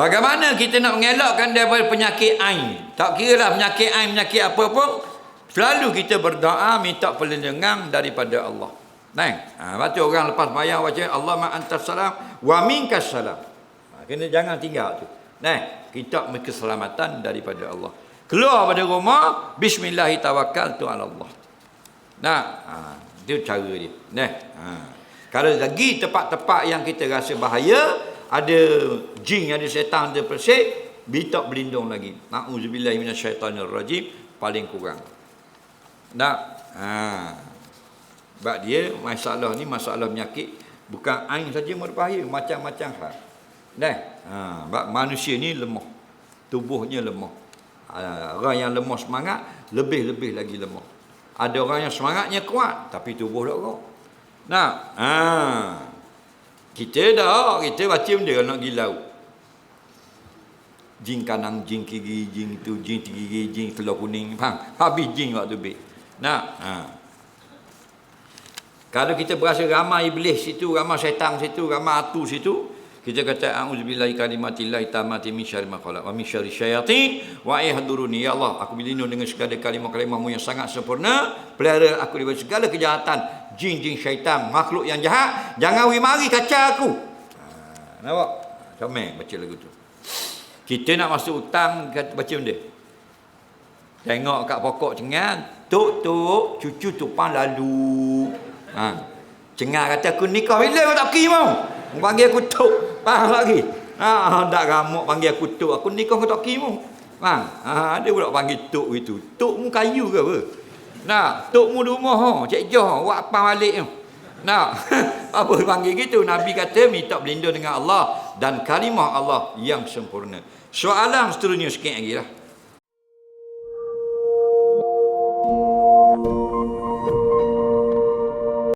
Bagaimana kita nak mengelakkan daripada penyakit ain? Tak kira lah penyakit ain, penyakit apa pun. Selalu kita berdoa minta perlindungan daripada Allah. Nah, ha, baca orang lepas bayang baca Allah ma antas salam wa minkas salam. Ha, kena jangan tinggal tu. Nah, kita keselamatan daripada Allah. Keluar pada rumah, bismillah tawakkal tu ala Allah. Nah, ha, itu cara dia. Nah, ha. Kalau lagi tempat-tempat yang kita rasa bahaya, ada jin, ada setan, ada persik, minta berlindung lagi. Na'udzubillah minasyaitanirrajim, paling kurang. Tak? Ha. Sebab dia, masalah ni, masalah penyakit, bukan ain saja berbahaya, macam-macam hal. Nah, ha. Sebab manusia ni lemah. Tubuhnya lemah. Ha. Orang yang lemah semangat, lebih-lebih lagi lemah. Ada orang yang semangatnya kuat, tapi tubuh tak kuat. Nah, ha. Kita dah, kita baca benda nak pergi laut. Jin kanan, jin kiri, jin tu, jin tiga gigi, jin telur kuning. Faham? Habis jin waktu tu. Nah, ha. Kalau kita berasa ramai iblis situ, ramai syaitan situ, ramai atu situ, kita kata auzubillahi kalimatillahi tamati min syarri ma khalaq wa min syarri syayatin. Wa yahduruni ya Allah aku berlindung dengan segala kalimah-kalimahmu yang sangat sempurna. Pelihara aku daripada segala kejahatan. Jin-jin syaitan makhluk yang jahat jangan wi mari kacau aku. Ha, nampak? Comel baca lagu tu. Kita nak masuk hutang kata baca benda? Tengok kat pokok cengar tok tok cucu tumpang lalu. Ha cengar kata aku nikah bila kau tak pergi mau? Panggil aku tok faham lagi ha dak ramuk panggil aku tok aku nikah tak pergi mau faham ha ada pula panggil tok itu tokmu kayu ke apa Nah, tok mu rumah ha, cek joh, buat apa balik tu. Nah, apa panggil gitu? Nabi kata minta berlindung dengan Allah dan kalimah Allah yang sempurna. Soalan seterusnya sikit lagi lah.